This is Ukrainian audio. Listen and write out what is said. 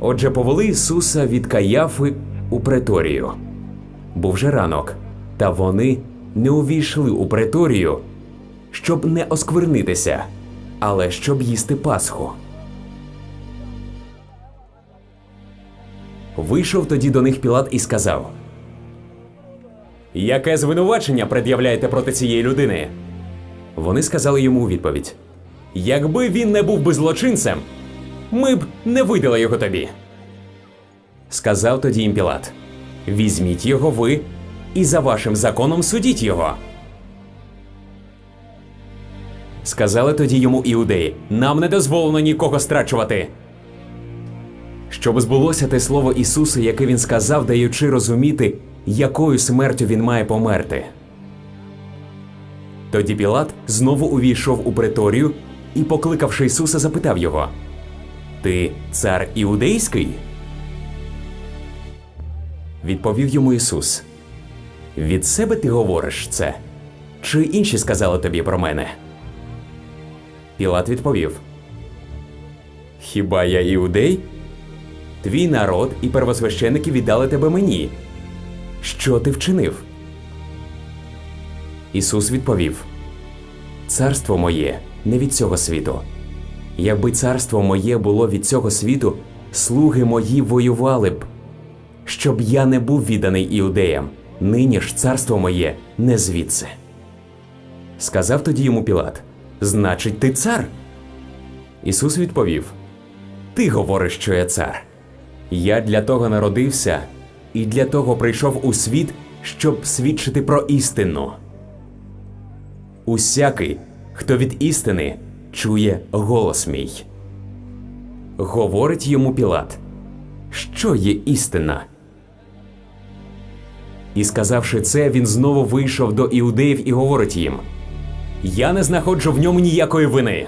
Отже, повели Ісуса від Каяфи у преторію. Був же ранок, та вони не увійшли у преторію, щоб не осквернитися, але щоб їсти Пасху. Вийшов тоді до них Пілат і сказав: Яке звинувачення пред'являєте проти цієї людини? Вони сказали йому у відповідь: Якби він не був би злочинцем, ми б не видали його тобі. Сказав тоді їм Пілат: Візьміть його ви і за вашим законом судіть його. Сказали тоді йому іудеї: Нам не дозволено нікого страчувати. Щоб збулося те слово Ісуса, яке він сказав, даючи розуміти, якою смертю він має померти. Тоді Пілат знову увійшов у преторію і, покликавши Ісуса, запитав його: Ти цар іудейський? Відповів йому Ісус: Від себе ти говориш це? Чи інші сказали тобі про мене? Пілат відповів: Хіба я іудей? Твій народ і первосвященники віддали тебе мені. Що ти вчинив? Ісус відповів: Царство моє не від цього світу. Якби царство моє було від цього світу, слуги мої воювали б, щоб я не був відданий іудеям. Нині ж царство моє не звідси. Сказав тоді йому Пілат: Значить, ти цар? Ісус відповів: Ти говориш, що я цар. Я для того народився і для того прийшов у світ, щоб свідчити про істину. Усякий, хто від істини чує голос мій. Говорить йому Пілат, що є істина. І сказавши це, він знову вийшов до іудеїв і говорить їм: Я не знаходжу в ньому ніякої вини.